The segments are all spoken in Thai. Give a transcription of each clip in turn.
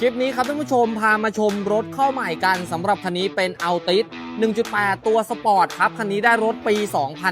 คลิปนี้ครับท่านผู้ชมพามาชมรถเข้าใหม่กันสำหรับคันนี้เป็น a l t i s 1.8 ตัวสปอร์ตครับ คันนี้ได้รถปี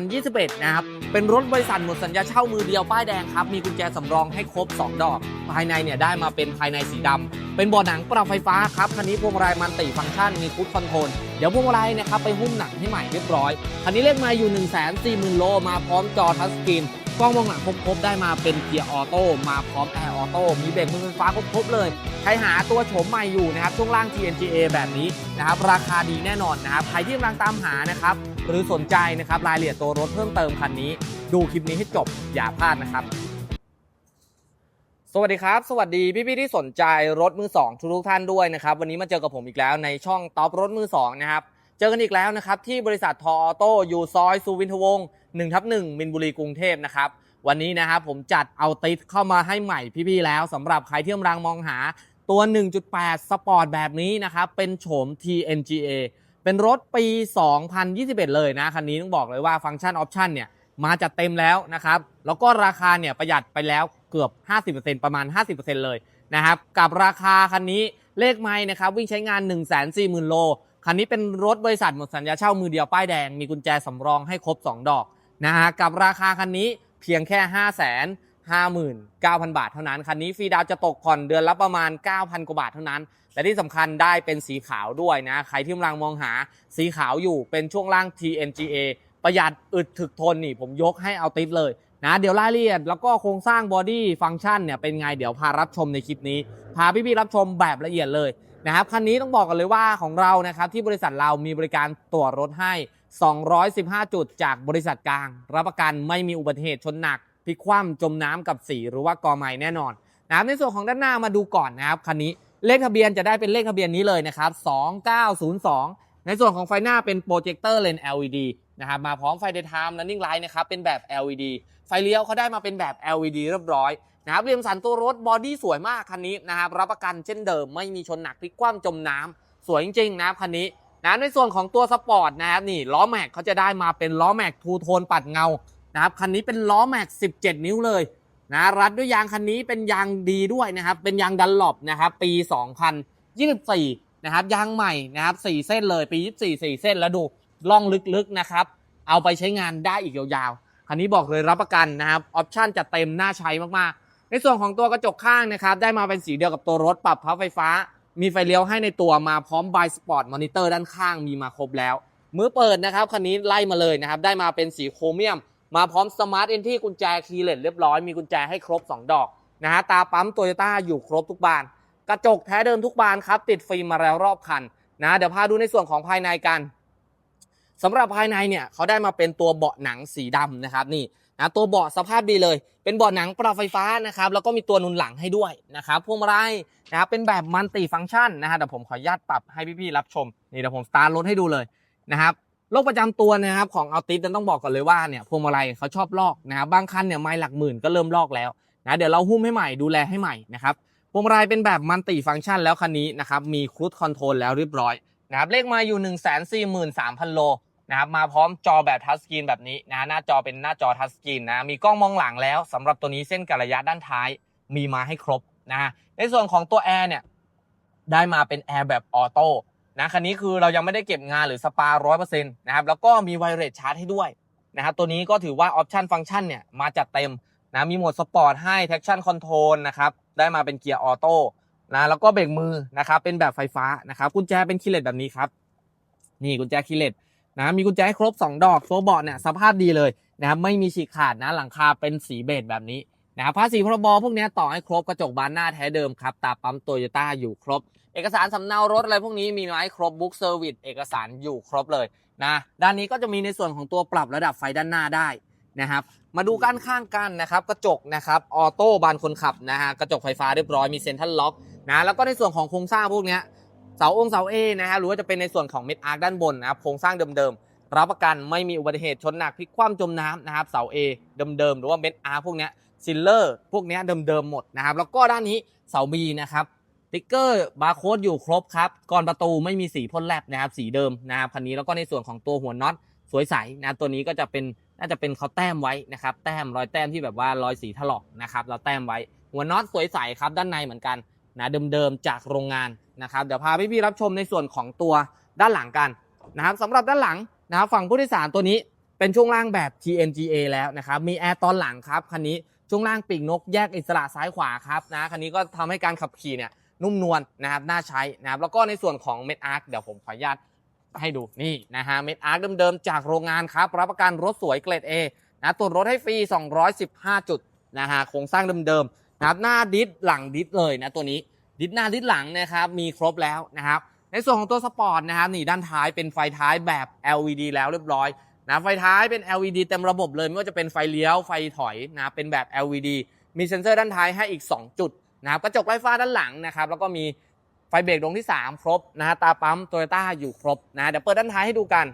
2021 นะครับ เป็นรถบริษัทหมดสัญญาเช่ามือเดียวป้ายแดงครับ มีกุญแจสำรองให้ครบ 2 ดอก ภายในเนี่ยได้มาเป็นภายในสีดำ เป็นบาะหนังปรับไฟฟ้าครับ คันนี้พวงมาลัยมันติฟังก์ชันมีคูดคอนโทรลเดี๋ยวพวงมาลัยนะครับไปหุ้มหนังให้ใหม่เรียบร้อย คันนี้เลขมาอยู่ 1 4 0 0 0 0โลมาพร้อมจอทัชสกรีน กล้องมองหลังครบๆได้มาเป็นเกียร์ออโต้มาพร้อมแอร์ออโต้มีเบรกมือไฟฟ้าครบๆเลยใครหาตัวโฉมใหม่อยู่นะครับช่วงล่าง TNGA แบบนี้นะครับราคาดีแน่นอนนะครับใครที่กำลังตามหานะครับหรือสนใจนะครับรายละเอียดตัวรถเพิ่มเติมคันนี้ ดูคลิปนี้ให้จบอย่าพลาดนะครับสวัสดีครับ สวัสดีพี่ๆที่สนใจรถมือสองทุกๆท่านด้วยนะครับ วันนี้มาเจอกับผมอีกแล้วในช่องท็อปรถมือสองนะครับ เจอกันอีกแล้วนะครับ ที่บริษัททออโต้อยู่ซอยสุวินทวงศ์1ทับ1มินบุรีกรุงเทพนะครับ วันนี้นะครับผมจัดเอาติดเข้ามาให้ใหม่พี่ๆแล้วสำหรับใครที่กำลังมองหาตัว 1.8 สปอร์ตแบบนี้นะครับ เป็นโฉม TNGA เป็นรถปี 2021 เลยนะ คันนี้ต้องบอกเลยว่าฟังก์ชันออปชันเนี่ยมาจัดเต็มแล้วนะครับ แล้วก็ราคาเนี่ยประหยัดไปแล้วเกือบ 50%ประมาณ 50%เลยนะครับ กับราคาคันนี้เลขไม้นะครับวิ่งใช้งาน 1 4 0 0 0 0 โล คันนี้เป็นรถบริษัทหมดสัญญาเช่ามือเดียวป้ายแดง มีกุญแจสำรองให้ครบ 2 ดอกนะฮะกับราคาคันนี้เพียงแค่5 5 9 0 0 0 บาทเท่านั้น คันนี้ฟรีดาวจะตกผ่อนเดือนละประมาณ 9,000 กว่าบาทเท่านั้น และที่สำคัญได้เป็นสีขาวด้วยนะ ใครที่กำลังมองหาสีขาวอยู่เป็นช่วงล่าง TNGA ประหยัดอึดถึกทนนี่ผมยกให้เอาติดเลยนะเดี๋ยวรายละเอียดแล้วก็โครงสร้างบอดี้ฟังก์ชันเนี่ยเป็นไงเดี๋ยวพารับชมในคลิปนี้ พาพี่ๆรับชมแบบละเอียดเลย นะครับคันนี้ต้องบอกกันเลยว่าของเรานะครับที่บริษัทเรามีบริการตรวจรถให้ 215 จุดจากบริษัทกลาง รับประกันไม่มีอุบัติเหตุชนหนักพลิกคว่ำจมน้ำกับสีหรือว่ากอไม้แน่นอนนะครับในส่วนของด้านหน้ามาดูก่อนนะครับคันนี้เลขทะเบียนจะได้เป็นเลขทะเบียนนี้เลยนะครับ 2902 ในส่วนของไฟหน้าเป็นโปรเจคเตอร์เลน LED นะครับมาพร้อมไฟ daytime running light นะครับเป็นแบบ LED ไฟเลี้ยวเขาได้มาเป็นแบบ LED เรียบร้อย นะครับเรียมสันตัวรถบอดี้สวยมากคันนี้นะครับรับประกันเช่นเดิมไม่มีชนหนักพลิกคว่ำจมน้ำสวยจริงๆนะครับคันนี้นะในส่วนของตัวสปอร์ตนะครับนี่ล้อแม็กเขาจะได้มาเป็นล้อแม็กทูโทนปัดเงานะครับคันนี้เป็นล้อแม็ก 17 นิ้วเลยนะรัดด้วยยางคันนี้เป็นยางดีด้วยนะครับเป็นยางดันหลบนะครับปี 2024นะครับยางใหม่นะครับ4เส้นเลยปี 24 4 เส้นแล้วดูล่องลึกๆนะครับเอาไปใช้งานได้อีกยาวๆคันนี้บอกเลยรับประกันนะครับออปชั่นจะเต็มน่าใช้มากๆ ในส่วนของตัวกระจกข้างนะครับได้มาเป็นสีเดียวกับตัวรถปรับพับไฟฟ้า มีไฟเลี้ยวให้ในตัวมาพร้อมบายสปอร์ตมอนิเตอร์ด้านข้างมีมาครบแล้ว มือเปิดนะครับคันนี้ไล่มาเลยนะครับได้มาเป็นสีโครเมียม มาพร้อมสมาร์ทเอนที่กุญแจคีย์เลสเรียบร้อยมีกุญแจให้ครบ 2 ดอกนะฮะตาปั๊มโตโยต้าอยู่ครบทุกบาน กระจกแท้เดิมทุกบานครับติดฟิล์มมาแล้วรอบคันนะเดี๋ยวพาดูในส่วนของภายในกันสำหรับภายในเนี่ยเขาได้มาเป็นตัวเบาะหนังสีดำนะครับนี่ นะตัวเบาะสภาพดีเลย เป็นเบาะหนังปรับไฟฟ้านะครับแล้วก็มีตัวนุนหลังให้ด้วยนะครับพวงมาลัยนะครับเป็นแบบมัลติฟังก์ชันนะฮะเดี๋ยวผมขออนุญาตปรับให้พี่ๆรับชมนี่เดี๋ยวผมสตาร์ทรถให้ดูเลยนะครับโรคประจำตัวนะครับของอัลติสต้องบอกก่อนเลยว่าเนี่ยพวงมาลัยเขาชอบลอกนะครับบางคันเนี่ยไม้หลักหมื่นก็เริ่มลอกแล้วนะเดี๋ยวเราหุ้มให้ใหม่ดูแลให้ใหม่นะครับพวงมาลัยเป็นแบบมัลติฟังก์ชันแล้วคันนี้นะครับมีครูดคอนโทรลแล้วเรียบร้อยนะครับเลขมาอยู่ 1 4 3 0 0 0 โล นะครับมาพร้อมจอแบบทัชสกรีนแบบนี้นะหน้าจอเป็นหน้าจอทัชสกรีนนะมีกล้องมองหลังแล้วสำหรับตัวนี้เส้นกัระยะด้านท้ายมีมาให้ครบนะในส่วนของตัวแอร์เนี่ยได้มาเป็นแอร์แบบออโต้นะคันนี้คือเรายังไม่ได้เก็บงานหรือสปาร้อยเปอร์เซ็นต์นะครับแล้วก็มีไวเลสชาร์จให้ด้วยนะครับตัวนี้ก็ถือว่าออปชันฟังก์ชันเนี่ยมาจัดเต็มนะมีโหมดสปอร์ตให้ traction control นะครับได้มาเป็นเกียร์ออโต้นะแล้วก็เบรกมือนะครับเป็นแบบไฟฟ้านะครับกุญแจเป็นคีย์เลสแบบนี้ครับนี่กุญแจคีเลส นะมีกุญแจให้ครบ 2 ดอกโซเบาะเนี่ยสภาพดีเลยนะครับไม่มีฉีกขาดนะหลังคาเป็นสีเบจแบบนี้นะครับภาษีพรบพวกนี้ต่อให้ครบกระจกบานหน้าแท้เดิมครับตาปั๊มโตโยต้าอยู่ครบ เอกสารสำเนารถอะไรพวกนี้มีมาให้ครบบุ๊กเซอร์วิสเอกสารอยู่ครบเลยนะด้านนี้ก็จะมีในส่วนของตัวปรับระดับไฟด้านหน้าได้นะครับมาดูกันข้างกันนะครับกระจกนะครับออโต้บานคนขับนะฮะกระจกไฟฟ้าเรียบร้อยมีเซ็นทรัลล็อกนะแล้วก็ในส่วนของโครงสร้างพวกนี้ เสาองค์เสาเอนะฮะหรือว่าจะเป็นในส่วนของเม็ดอาร์คด้านบนนะครับโครงสร้างเดิมๆ รับประกันไม่มีอุบัติเหตุชนหนักพลิกคว่ำจมน้ำนะครับเสา A เดิมๆ หรือว่าเม็ด R พวกเนี้ยซิลเลอร์พวกเนี้ยเดิมๆหมดนะครับแล้วก็ด้านนี้เสา B นะครับติ๊กเกอร์บาร์โค้ดอยู่ครบครับก่อนประตูไม่มีสีพ่นแลบนะครับสีเดิมนะครับคันนี้แล้วก็ในส่วนของตัวหัวน็อตสวยใสนะตัวนี้ก็จะเป็นน่าจะเป็นเขาแต้มไว้นะครับแต้มรอยแต้มที่แบบว่ารอยสีถลอกนะครับเราแต้มไว้หัวน็อตสวยใสครับด้านในเหมือนกัน นะเดิมๆจากโรงงานนะครับเดี๋ยวพาพี่ๆรับชมในส่วนของตัวด้านหลังกันนะครับสำหรับด้านหลังนะครับฝั่งผู้โดยสารตัวนี้เป็นช่วงล่างแบบ TNGA แล้วนะครับมีแอร์ตอนหลังครับคันนี้ช่วงล่างปีกนกแยกอิสระซ้ายขวาครับนะคันนี้ก็ทำให้การขับขี่เนี่ยนุ่มนวลนะครับน่าใช้นะครับแล้วก็ในส่วนของเม็ดอาร์คเดี๋ยวผมขออนุญาตให้ดูนี่นะฮะเม็ดอาร์คเดิมๆจากโรงงานครับรับประกันรถสวยเกรด A นะตรวจรถให้ฟรี 215 จุดนะฮะโครงสร้างเดิมๆ นะครับหน้าดิสหลังดิสเลยนะตัวนี้ดิสหน้าดิสหลังนะครับมีครบแล้วนะครับในส่วนของตัวสปอร์ตนะครับนี่ด้านท้ายเป็นไฟท้ายแบบ LED แล้วเรียบร้อยนะไฟท้ายเป็น LED เต็มระบบเลยไม่ว่าจะเป็นไฟเลี้ยวไฟถอยนะเป็นแบบ LED มีเซ็นเซอร์ด้านท้ายให้อีก 2 จุดนะครับกระจกไฟฟ้าด้านหลังนะครับแล้วก็มีไฟเบรกดวงที่ 3 ครบนะฮะตาปั๊มโตโยต้าอยู่ครบนะเดี๋ยวเปิดด้านท้ายให้ดูกัน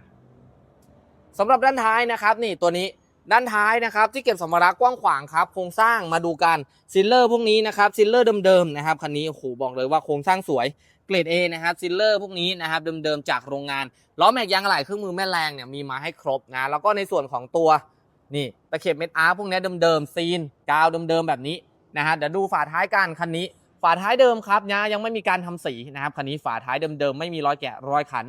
สำหรับด้านท้ายนะครับนี่ตัวนี้ ด้านท้ายนะครับที่เก็บสัมภาระกว้างขวางครับโครงสร้างมาดูกันซิลเลอร์พวกนี้นะครับซิลเลอร์เดิมๆนะครับคันนี้โอ้โหบอกเลยว่าโครงสร้างสวยเกรด A นะครับซิลเลอร์พวกนี้นะครับเดิมๆจากโรงงานล้อแม็กยางอะไหล่เครื่องมือแม่แรงเนี่ยมีมาให้ครบนะแล้วก็ในส่วนของตัวนี่ตะเข็บเม็ดอาร์พวกนี้เดิมๆซีนกาวเดิมๆแบบนี้นะฮะเดี๋ยวดูฝาท้ายกันคันนี้ ฝาท้ายเดิมครับนะยังไม่มีการทำสีนะครับคันนี้ฝาท้ายเดิมๆไม่มีรอยแกะรอยขัน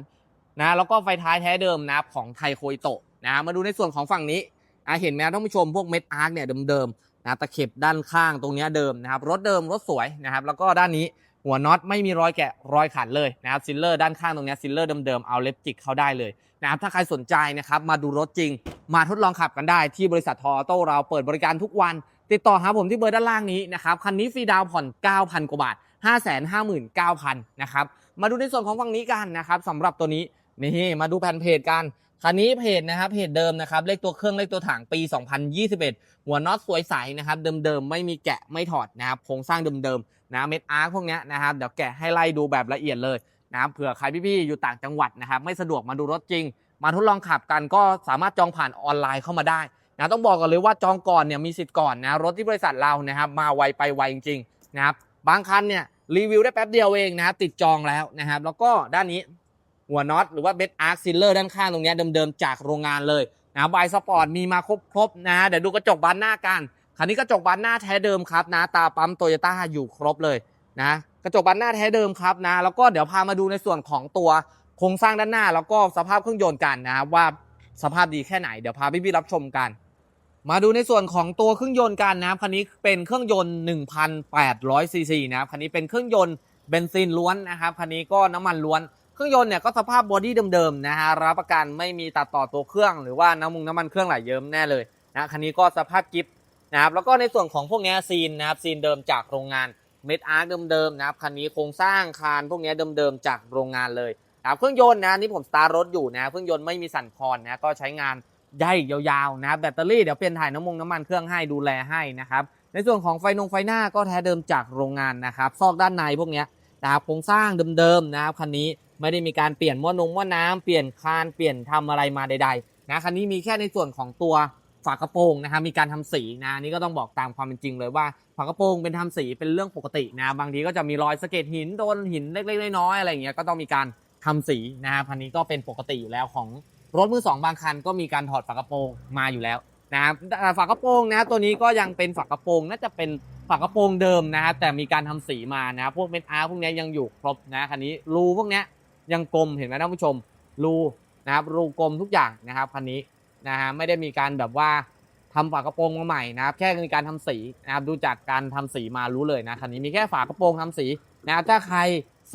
นะแล้วก็ไฟท้ายแท้เดิมนะของไทโคอิโตะนะมาดูในส่วนของฝั่งนี้ อะเห็นไหมท่านผู้ชมพวกเม็ดอาร์คเนี่ยเดิมๆนะตะเข็บด้านข้างตรงนี้เดิมนะครับรถเดิมรถสวยนะครับแล้วก็ด้านนี้หัวน็อตไม่มีรอยแกะรอยขันเลยนะครับซิลเลอร์ด้านข้างตรงนี้ซิลเลอร์เดิมๆเอาเล็บจิกเข้าได้เลยนะครับถ้าใครสนใจนะครับมาดูรถจริง มาทดลองขับกันได้ที่บริษัททอโต้เราเปิดบริการทุกวัน ติดต่อหาผมที่เบอร์ด้านล่างนี้นะครับคันนี้ฟรีดาวผ่อน 9,000 กว่าบาท 559,000 นะครับมาดูในส่วนของฝั่งนี้กันนะครับสำหรับตัวนี้นี่มาดูแผ่นเพจกัน คันนี้เพจนะครับเพจเดิมนะครับเลขตัวเครื่องเลขตัวถังปี 2021 หัวน็อตสวยใสนะครับเดิมๆไม่มีแกะไม่ถอดนะครับโครงสร้างเดิมๆนะเม็ดอาร์คพวกเนี้ยนะครับเดี๋ยวแกะให้ไล่ดูแบบละเอียดเลยนะครับเผื่อใครพี่ๆอยู่ต่างจังหวัดนะครับไม่สะดวกมาดูรถจริง มาทดลองขับกันก็สามารถจองผ่านออนไลน์เข้ามาได้นะต้องบอกก่อนเลยว่าจองก่อนเนี่ยมีสิทธิ์ก่อนนะรถที่บริษัทเรานะครับมาไวไปไวจริงๆนะครับบางคันเนี่ยรีวิวได้แป๊บเดียวเองนะครับติดจองแล้วนะครับแล้วก็ด้านนี้ หัวน็อตหรือว่าเบสอาร์คซิลเลอร์ด้านข้างตรงนี้เดิมๆจากโรงงานเลยนะใบสปอร์ตมีมาครบๆนะเดี๋ยวดูกระจกบานหน้ากันคันนี้กระจกบานหน้าแท้เดิมครับนะตาปั๊มโตโยต้าอยู่ครบเลยนะกระจกบานหน้าแท้เดิมครับนะแล้วก็เดี๋ยวพามาดูในส่วนของตัวโครงสร้างด้านหน้า แล้วก็สภาพเครื่องยนต์กันนะครับว่าสภาพดีแค่ไหนเดี๋ยวพาพี่ๆรับชมกัน มาดูในส่วนของตัวเครื่องยนต์กันนะครับคันนี้เป็นเครื่องยนต์ 1,800ซีซีนะครับคันนี้เป็นเครื่องยนต์เบนซินล้วนนะครับคันนี้ก็น้ำมันล้วน รื่องยนต์เนี่ยก็สภาพบอดี้เดิมๆนะฮะรับประกันไม่มีตัดต่อตัวเครื่อง หรือว่าน้ำมุงน้ำมันเครื่องไหลเยิ้มแน่เลยนะคันนี้ก็สภาพกิฟนะครับแล้วก็ในส่วนของพวกเนี้ยซีนนะครับซีนเดิมจากโรงงานเมดอาร์คเดิมๆนะครับคันนี้โครงสร้างคานพวกเนี้ยเดิมๆจากโรงงานเลยนะครับเครื่องยนต์นะนี่ผมสตาร์รถอยู่นะเครื่องยนต์ไม่มีสั่นคลอนนะก็ใช้งานได้ยาวๆนะแบตเตอรี่เดี๋ยวเปลี่ยนถ่ายน้ำมงน้ำมันเครื่องให้ดูแลให้นะครับในส่วนของไฟนงไฟหน้าก็แท้เดิมจากโรงงานนะครับซอกด้านในพวกเนี้ย นะครับโครงสร้างเดิมๆนะครับคันนี้ไม่ได้มีการเปลี่ยนม้วนนงม้วนน้ำเปลี่ยนคานเปลี่ยนทำอะไรมาใดๆนะคันนี้มีแค่ในส่วนของตัวฝากระโปรงนะครับมีการทำสีนะนี่ก็ต้องบอกตามความเป็นจริงเลยว่าฝากระโปรงเป็นทำสีเป็นเรื่องปกตินะบางทีก็จะมีรอยสะเก็ดหินโดนหินเล็กๆน้อยๆอะไรอย่างเงี้ยก็ต้องมีการทำสีนะครับคันนี้ก็เป็นปกติอยู่แล้วของรถมือสองบางคันก็มีการถอดฝากระโปรงมาอยู่แล้วนะครับแต่ฝากระโปรงนะตัวนี้ก็ยังเป็นฝากระโปรงน่าจะเป็น ฝากระโปรงเดิมนะครับแต่มีการทำสีมานะพวกเม็ดอาร์พวกนี้ยังอยู่ครบนะคันนี้รูพวกนี้ยังกลมเห็นไหมท่านผู้ชมรูนะครับรูกลมทุกอย่างนะครับคันนี้นะฮะไม่ได้มีการแบบว่าทำฝากระโปรงมาใหม่นะครับแค่มีการทำสีนะครับดูจากการทำสีมารู้เลยนะคันนี้มีแค่ฝากระโปรงทำสีนะครับถ้าใคร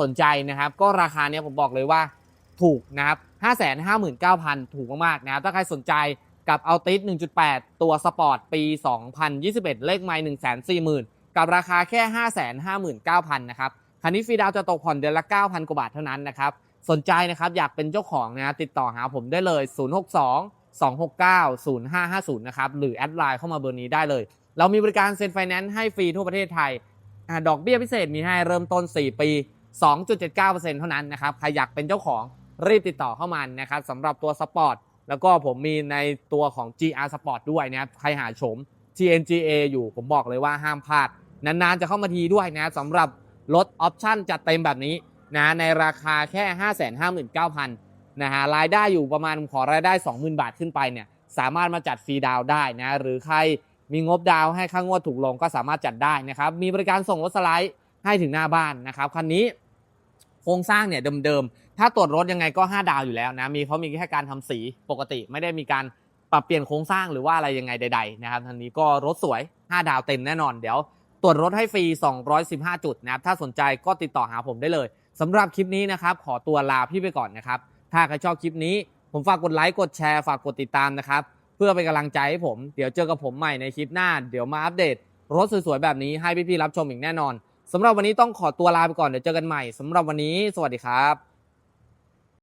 สนใจนะครับ ก็ราคาเนี้ยผมบอกเลยว่าถูกนะครับ559,000ถูกมากๆนะครับถ้าใครสนใจ กับเอาติส1.8 ตัวสปอร์ตปี 2021 เลขไมล์140,000 กับราคาแค่ 559,000 นะครับ คันนี้ฟรีดาวจะตกผ่อนเดือนละ 9,000 กว่าบาทเท่านั้นนะครับ สนใจนะครับอยากเป็นเจ้าของนะติดต่อหาผมได้เลย 062 269 0550 นะครับ หรือแอดไลน์เข้ามาเบอร์นี้ได้เลย เรามีบริการเซ็นไฟแนนซ์ให้ฟรีทั่วประเทศไทยอดอกเบี้ยพิเศษมีให้เริ่มต้น 4 ปี 2.79%เท่านั้นนะครับ ใครอยากเป็นเจ้าของรีบติดต่อเข้ามานะครับสำหรับตัวสปอร์ต แล้วก็ผมมีในตัวของ GR Sport ด้วยนะครับใครหาชม TNGA อยู่ผมบอกเลยว่าห้ามพลาด นานๆจะเข้ามาทีด้วยนะสำหรับรถออปชั่นจัดเต็มแบบนี้นะในราคาแค่ 559,000นะฮะรายได้อยู่ประมาณขอรายได้ 20,000 บาทขึ้นไปเนี่ยสามารถมาจัดฟรีดาวได้นะหรือใครมีงบดาวให้ค่างวดถูกลงก็สามารถจัดได้นะครับมีบริการส่งรถสไลด์ให้ถึงหน้าบ้านนะครับคันนี้โครงสร้างเนี่ยเดิมๆ ถ้าตรวจรถยังไงก็ 5 ดาวอยู่แล้วนะ มีเขามีแค่การทำสีปกติไม่ได้มีการปรับเปลี่ยนโครงสร้างหรือว่าอะไรยังไงใดๆนะครับทันนี้ก็รถสวย 5 ดาวเต็มแน่นอน เดี๋ยวตรวจรถให้ฟรี 215 จุดนะครับ ถ้าสนใจก็ติดต่อหาผมได้เลยสำหรับคลิปนี้นะครับ ขอตัวลาพี่ไปก่อนนะครับ ถ้าใครชอบคลิปนี้ ผมฝากกดไลค์ กดแชร์ ฝากกดติดตามนะครับ เพื่อเป็นกำลังใจให้ผม เดี๋ยวเจอกับผมใหม่ในคลิปหน้า เดี๋ยวมาอัปเดต รถสวยๆแบบนี้ให้พี่ๆรับชมอีกแน่นอนสำหรับวันนี้ต้องขอตัวลาไปก่อน เดี๋ยวเจอกันใหม่สำหรับวันนี้ สวัสดีครับ